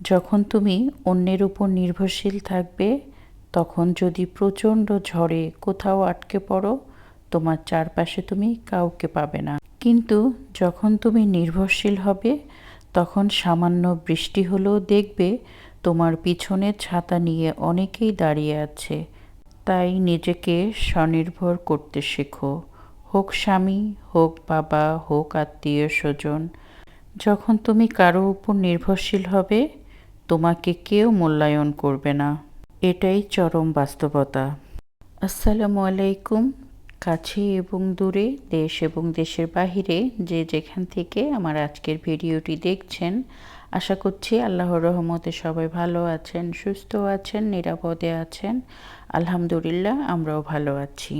যখন তুমি অন্যের উপর নির্ভরশীল থাকবে, তখন যদি প্রচণ্ড ঝড়ে কোথাও আটকে পড়ো, তোমার চারপাশে তুমি কাউকে পাবে না। কিন্তু যখন তুমি নির্ভরশীল হবে, তখন সামান্য বৃষ্টি হলেও দেখবে তোমার পিছনে ছাতা নিয়ে অনেকেই দাঁড়িয়ে আছে। তাই নিজেকে স্বনির্ভর করতে শেখো। হোক স্বামী, হোক বাবা, হোক আত্মীয় স্বজন যখন তুমি কারও উপর নির্ভরশীল হবে তোমাকে কেউ মূল্যায়ন করবে না। এটাই চরম বাস্তবতা। আসসালামু আলাইকুম। কাছে এবং দূরে, দেশ এবং দেশের বাহিরে যে যেখান থেকে আমার আজকের ভিডিওটি দেখছেন, আশা করছি আল্লাহর রহমতে সবাই ভালো আছেন, সুস্থ আছেন, নিরাপদে আছেন। আলহামদুলিল্লাহ, আমরাও ভালো আছি।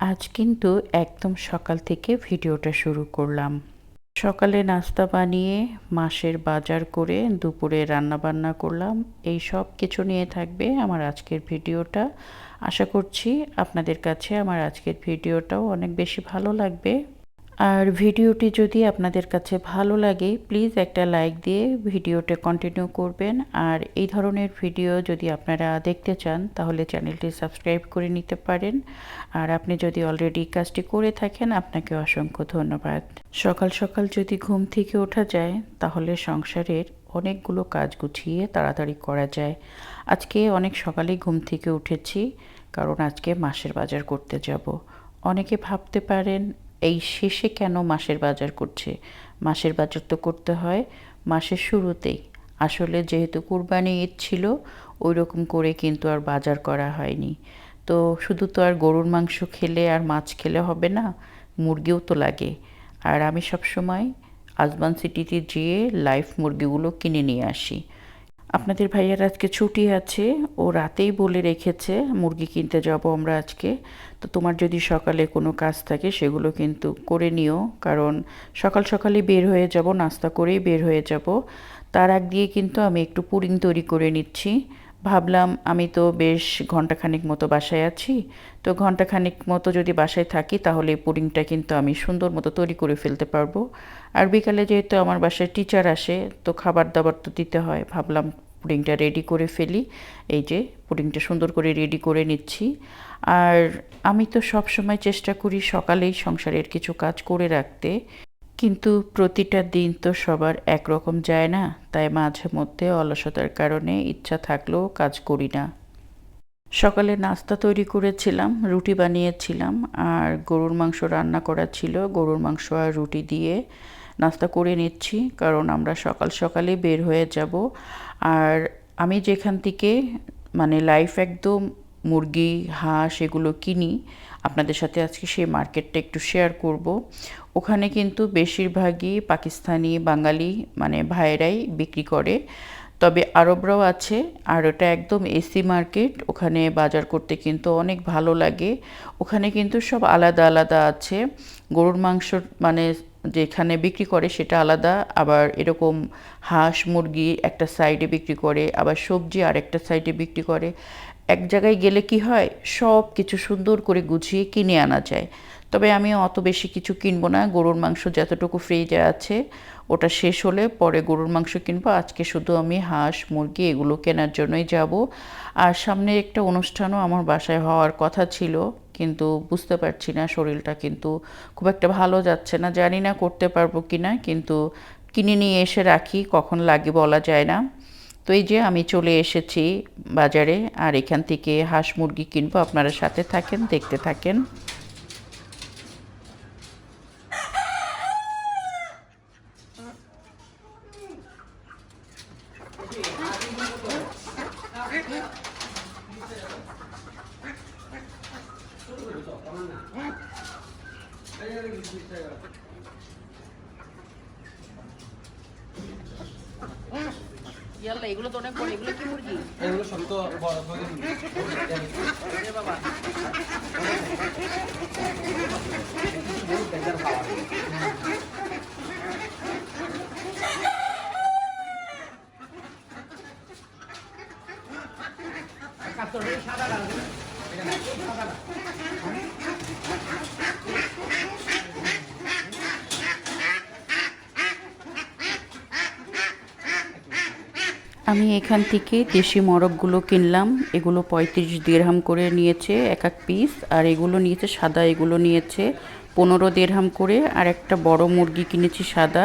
আজ কিন্তু একদম সকাল থেকে ভিডিওটা শুরু করলাম। সকালে নাস্তা বানিয়ে মাসের বাজার করে দুপুরে রান্নাবান্না করলাম। এই সব কিছু নিয়ে থাকবে আমার আজকের ভিডিওটা। আশা করছি আপনাদের কাছে আমার আজকের ভিডিওটাও অনেক বেশি ভালো লাগবে। আর ভিডিওটি যদি আপনাদের কাছে ভালো লাগে প্লিজ একটা লাইক দিয়ে ভিডিওটা কন্টিনিউ করবেন। আর এই ধরনের ভিডিও যদি আপনারা দেখতে চান, তাহলে চ্যানেলটি সাবস্ক্রাইব করে নিতে পারেন। আর আপনি যদি অলরেডি কাজটি করে থাকেন, আপনাকে অসংখ্য ধন্যবাদ। সকাল সকাল যদি ঘুম থেকে ওঠা যায়, তাহলে সংসারের অনেকগুলো কাজ গুছিয়ে তাড়াতাড়ি করা যায়। আজকে অনেক সকালেই ঘুম থেকে উঠেছি, কারণ আজকে মাসের বাজার করতে যাব। অনেকে ভাবতে পারেন এই শেষে কেন মাসের বাজার করছে? মাসের বাজার তো করতে হয় মাসের শুরুতেই। আসলে যেহেতু কুরবানি ঈদ ছিল ওই রকম করে কিন্তু আর বাজার করা হয়নি। তো শুধু তো আর গরুর মাংস খেলে আর মাছ খেলে হবে না, মুরগিও তো লাগে। আর আমি সবসময় আজবান সিটিতে যেয়ে লাইভ মুরগিগুলো কিনে নিয়ে আসি। আপনাদের ভাইয়ার আজকে ছুটি আছে, ও রাতেই বলে রেখেছে, মুরগি কিনতে যাব আমরা আজকে। তো তোমার যদি সকালে কোনো কাজ থাকে সেগুলো কিন্তু করে নিও, কারণ সকাল সকালে বের হয়ে যাব, নাস্তা করেই বের হয়ে যাব। তার আগ দিয়ে কিন্তু আমি একটু পুডিং তৈরি করে নিচ্ছি। ভাবলাম আমি তো বেশ ঘন্টাখানিক মতো বাসায় আছি, তো ঘন্টাখানিক মতো যদি বাসায় থাকি তাহলে পুডিংটা কিন্তু আমি সুন্দর মতো তৈরি করে ফেলতে পারব। আর বিকালে যেহেতু আমার বাসায় টিচার আসে, তো খাবার দাবার তো দিতে হয়, ভাবলাম পুডিংটা রেডি করে ফেলি। এই যে, পুডিংটা সুন্দর করে রেডি করে নিচ্ছি। আর আমি তো সব সময় চেষ্টা করি সকালেই সংসারের কিছু কাজ করে রাখতে। কিন্তু প্রতিটা দিন তো সবার একরকম যায় না। তাই মাঝে মধ্যে অলসতার কারণে ইচ্ছা থাকলেও কাজ করি না। সকালে নাস্তা তৈরি করেছিলাম, রুটি বানিয়েছিলাম। আর গরুর মাংস রান্না করা ছিল। গরুর মাংস আর রুটি দিয়ে নাস্তা করে নিচ্ছি, কারণ আমরা সকাল সকালে বের হয়ে যাব। আর আমি যেখান থেকে মানে লাইফ একদম মুরগি, হাঁস এগুলো কিনি, আপনাদের সাথে আজকে সেই মার্কেটটা একটু শেয়ার করব। ওখানে কিন্তু বেশিরভাগই পাকিস্তানি, বাঙালি মানে ভাইয়েরাই বিক্রি করে। তবে আরবরাও আছে, আর ওটা একদম এসি মার্কেট ওখানে বাজার করতে কিন্তু অনেক ভালো লাগে। ওখানে কিন্তু সব আলাদা আলাদা আছে। গরুর মাংস মানে যেখানে বিক্রি করে সেটা আলাদা, আবার এরকম হাঁস, মুরগি একটা সাইডে বিক্রি করে, আবার সবজি আর একটা সাইডে বিক্রি করে। এক জায়গায় গেলে কি হয়? সব কিছু সুন্দর করে গুছিয়ে কিনে আনা যায়। তবে আমি অত বেশি কিছু কিনবো না। গরুর মাংস যতটুকু ফ্রিজে আছে, ওটা শেষ হলে পরে গরুর মাংস কিনবো। আজকে শুধু আমি হাঁস, মুরগি এগুলো কেনার জন্যই যাব। আর সামনে একটা অনুষ্ঠানও আমার বাসায় হওয়ার কথা ছিল। কিন্তু বুঝতে পারছি না শরীরটা কিন্তু খুব একটা ভালো যাচ্ছে না। জানি না করতে পারব কি না, কিন্তু কিনে নিয়ে এসে রাখি, কখন লাগে বলা যায় না। তো এই যে আমি চলে এসেছি বাজারে, আর এখান থেকে হাঁস মুরগি কিনবো, আপনারা সাথে থাকেন, দেখতে থাকেন। ইয়াল্লা এগুলো তো অনেক বড় এগুলো কি মুরগি? এগুলো সব তো বড় সাদা সাদা। আমি এখান থেকে দেশি মরগগুলো কিনলাম। এগুলো পঁয়ত্রিশ দেড়হাম করে নিয়েছে এক এক পিস, আর এগুলো নিয়েছে সাদা, এগুলো নিয়েছে পনেরো দেড়হাম করে। আর একটা বড় মুরগি কিনেছি সাদা,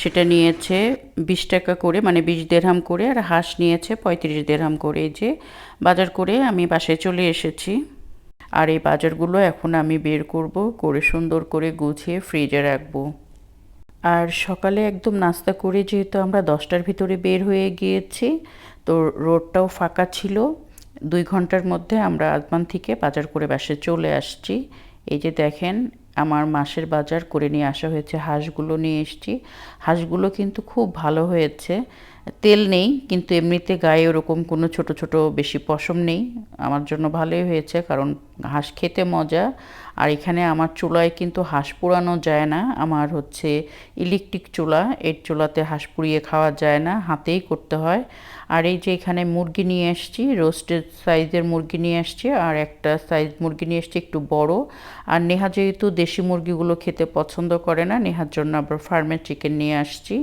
সেটা নিয়েছে বিশ টাকা করে মানে বিশ দেড়হাম করে, আর হাঁস নিয়েছে পঁয়ত্রিশ দেড়হাম করে। যে বাজার করে আমি বাসায় চলে এসেছি। আর এই বাজারগুলো এখন আমি বের করব, করে সুন্দর করে গুছিয়ে ফ্রিজে রাখব। আর সকালে একদম নাস্তা করে যেহেতু আমরা দশটার ভিতরে বের হয়ে গিয়েছি, তো রোডটাও ফাঁকা ছিল। দুই ঘণ্টার মধ্যে আমরা আজমান থেকে বাজার করে বাসে চলে আসছি। এই যে দেখেন, আমার মাসের বাজার করে নিয়ে আসা হয়েছে, হাঁসগুলো নিয়ে এসেছি। হাঁসগুলো কিন্তু খুব ভালো হয়েছে। তেল নেই, কিন্তু এমনিতে গায়ে ওরকম কোনো ছোট ছোট বেশি পশম নেই। আমার জন্য ভালোই হয়েছে, কারণ হাঁস খেতে মজা আর এখানে আমার চুলায় কিন্তু হাঁস পোড়ানো যায় না। আমার হচ্ছে ইলেকট্রিক চুলা, এর চুলাতে হাঁস পুড়িয়ে খাওয়া যায় না, হাতেই করতে হয়। আর এই যে এখানে মুরগি নিয়ে এসছি রোস্টেড সাইজের মুরগি নিয়ে আসছি, আর একটা সাইজ মুরগি নিয়ে এসছি একটু বড়। আর নেহা যেহেতু দেশি মুরগিগুলো খেতে পছন্দ করে না, নেহার জন্য আবার ফার্মের চিকেন নিয়ে আসছি।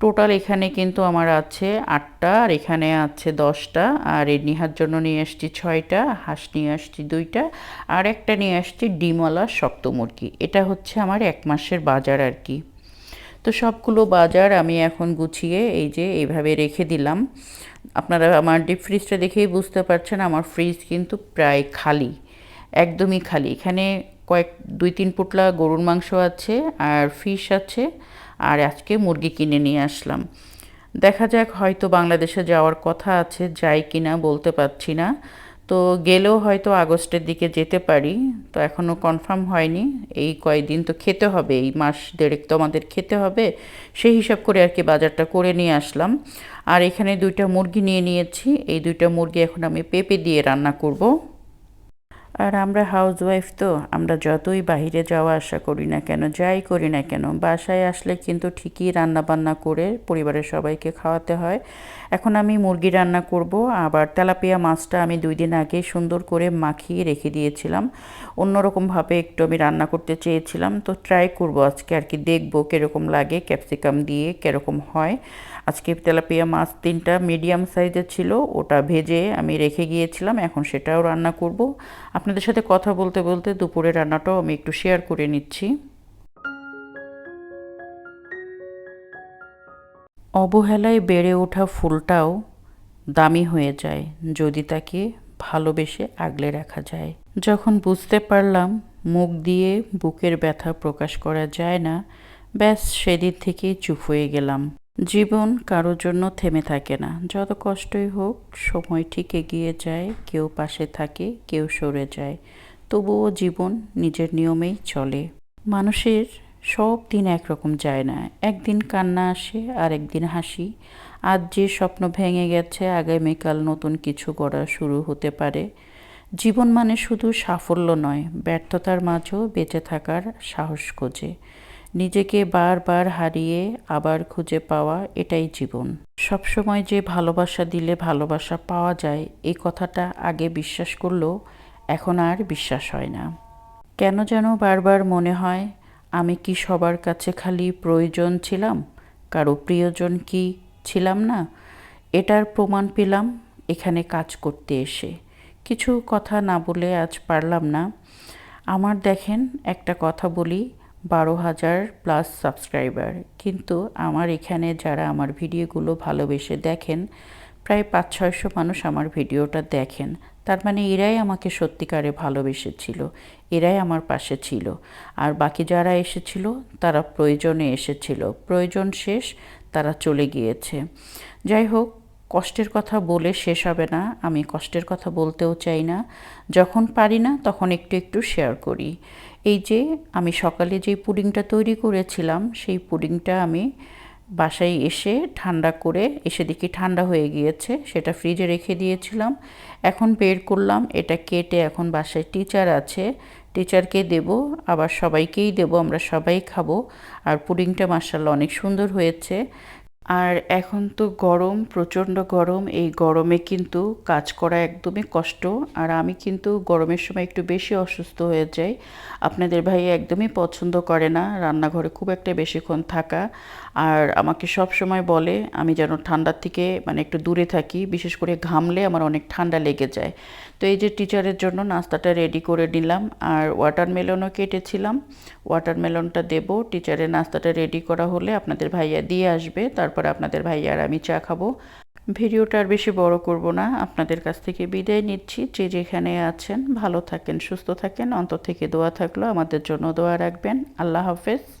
টোটাল এখানে কিন্তু আমার আছে আটটা, আর এখানে আছে দশটা, আর এই নিহার জন্য নিয়ে আসছি ছয়টা, হাঁস নিয়ে আসছি দুইটা, আর একটা নিয়ে আসছি ডিমওয়ালা শক্ত মুরগি। এটা হচ্ছে আমার এক মাসের বাজার আর কি। তো সবগুলো বাজার আমি এখন গুছিয়ে এই যে এইভাবে রেখে দিলাম। আপনারা আমার ডিপ ফ্রিজটা দেখেই বুঝতে পারছেন, আমার ফ্রিজ কিন্তু প্রায় খালি, একদমই খালি। এখানে কয়েক, দুই, তিন পুটলা গরুর মাংস আছে, আর ফিশ আছে আর আজকে মুরগি কিনে নিয়ে আসলাম। দেখা যাক হয়তো বাংলাদেশে যাওয়ার কথা আছে, যাই কিনা বলতে পারছি না। তো গেলেও হয়তো আগস্টের দিকে যেতে পারি, তো এখনও কনফার্ম হয়নি। এই কয়েকদিন তো খেতে হবে, এই মাস দেড়েক তো আমাদের খেতে হবে। সেই হিসাব করে আর কি বাজারটা করে নিয়ে আসলাম। আর এখানে দুইটা মুরগি নিয়ে নিয়েছি, এই দুইটা মুরগি এখন আমি পেঁপে দিয়ে রান্না করব। আর আমরা হাউসওয়াইফ তো, আমরা যতই বাহিরে যাওয়া আসা করি না কেন, যাই করি না কেন, বাসায় আসলে কিন্তু ঠিকই রান্না বান্না করে পরিবারের সবাইকে খাওয়াতে হয়। এখন আমি মুরগি রান্না করব, আবার তেলাপিয়া মাছটা আমি দুই দিন আগে সুন্দর করে মাখিয়ে রেখে দিয়েছিলাম। অন্যরকমভাবে একটু আমি রান্না করতে চেয়েছিলাম, তো ট্রাই করব আজকে আর কি, দেখব কীরকম লাগে ক্যাপসিকাম দিয়ে কীরকম হয়। আজকে তেলাপিয়া মাছ তিনটা মিডিয়াম সাইজের ছিল, ওটা ভেজে আমি রেখে গিয়েছিলাম, এখন সেটাও রান্না করব। আপনাদের সাথে কথা বলতে বলতে দুপুরে রান্নাটাও আমি একটু শেয়ার করে নিচ্ছি। অবহেলায় বেড়ে ওঠা ফুলটাও দামি হয়ে যায়, যদি তাকে ভালোবেসে আগলে রাখা যায়। যখন বুঝতে পারলাম মুখ দিয়ে বুকের ব্যথা প্রকাশ করা যায় না, ব্যাস সেদিন থেকেই চুপ হয়ে গেলাম। জীবন কারোর জন্য থেমে থাকে না। যত কষ্টই হোক, সময় ঠিক এগিয়ে যায়, কেউ পাশে থাকে, কেউ সরে যায়। তবুও জীবন নিজের নিয়মেই চলে। মানুষের সব দিন একরকম যায় না। একদিন কান্না আসে আর একদিন হাসি। আজ যে স্বপ্ন ভেঙে গেছে, আগামীকাল নতুন কিছু করা শুরু হতে পারে। জীবন মানে শুধু সাফল্য নয়, ব্যর্থতার মাঝেও বেঁচে থাকার সাহস খোঁজে। নিজেকে বারবার হারিয়ে আবার খুঁজে পাওয়া এটাই জীবন। সবসময় যে ভালোবাসা দিলে ভালোবাসা পাওয়া যায় এই কথাটা আগে বিশ্বাস করলেও এখন আর বিশ্বাস হয় না। কেন যেন বারবার মনে হয়, আমি কি সবার কাছে খালি প্রয়োজন ছিলাম? কারও প্রিয়জন কি ছিলাম না? এটার প্রমাণ পেলাম এখানে কাজ করতে এসে। কিছু কথা না বলে আজ পারলাম না। আমার দেখেন, একটা কথা বলি বারো হাজার প্লাস সাবস্ক্রাইবার কিন্তু আমার এখানে যারা আমার ভিডিওগুলো ভালোবেসে দেখেন, প্রায় পাঁচ ছয়শো মানুষ আমার ভিডিওটা দেখেন। তার মানে এরাই আমাকে সত্যিকারে ভালোবেসেছিল, এরাই আমার পাশে ছিল। আর বাকি যারা এসেছিল, তারা প্রয়োজনে এসেছিল। প্রয়োজন শেষ, তারা চলে গিয়েছে। যাই হোক, কষ্টের কথা বলে শেষ হবে না। আমি কষ্টের কথা বলতেও চাই না। যখন পারি না, তখন একটু একটু শেয়ার করি। এই যে আমি সকালে যে পুডিংটা তৈরি করেছিলাম, সেই পুডিংটা আমি বাসায় এসে ঠান্ডা করে, এসে দেখি ঠান্ডা হয়ে গিয়েছে, সেটা ফ্রিজে রেখে দিয়েছিলাম। এখন বের করলাম, এটা কেটে এখন বাসায় টিচার আছে, টিচারকে দেব, আবার সবাইকেই দেব, আমরা সবাই খাব। আর পুডিংটা মার্শাল্লাহ অনেক সুন্দর হয়েছে। আর এখন তো গরম, প্রচণ্ড গরম, এই গরমে কিন্তু কাজ করা একদমই কষ্ট। আর আমি কিন্তু গরমের সময় একটু বেশি অসুস্থ হয়ে যাই। আপনাদের ভাই একদমই পছন্দ করে না, রান্নাঘরে খুব একটা বেশিক্ষণ থাকা। আর আমাকে সব সময় বলে, আমি যেন ঠান্ডার থেকে মানে একটু দূরে থাকি, বিশেষ করে ঘামলে আমার অনেক ঠান্ডা লেগে যায়। তো এই যে টিচারের জন্য নাস্তাটা রেডি করে নিলাম আর ওয়াটারমেলনও কেটেছিলাম। ওয়াটারমেলনটা দেব, টিচারের নাস্তাটা রেডি করা হলে আপনাদের ভাইয়া দিয়ে আসবে, তারপর আপনাদের ভাইয়া আর আমি চা খাব। ভিডিওটা আর বেশি বড় করব না, আপনাদের কাছ থেকে বিদায় নিচ্ছি। যে যেখানে আছেন, ভালো থাকেন, সুস্থ থাকেন, অন্তর থেকে দোয়া থাকল, আমাদের জন্য দোয়া রাখবেন। আল্লাহ হাফেজ।